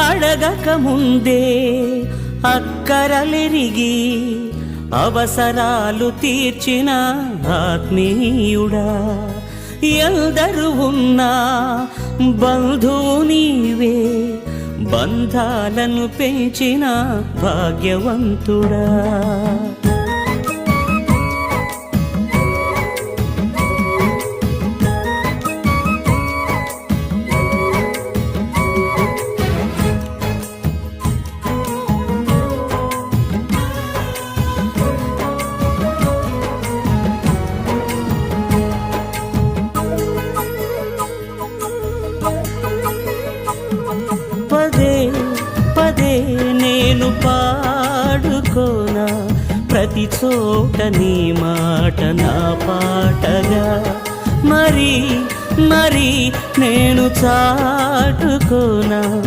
అడగక ముందే అక్కరలెరిగి అవసరాలు తీర్చిన ఆత్మీయుడా. ఎందరు ఉన్నా బంధువు నీవే బంధాలను పెంచిన భాగ్యవంతుడా. నేను పాడుకోనా? ప్రతి చోట నీ మాట నా పాటగా. మరి మరి నేను చాటుకోనా?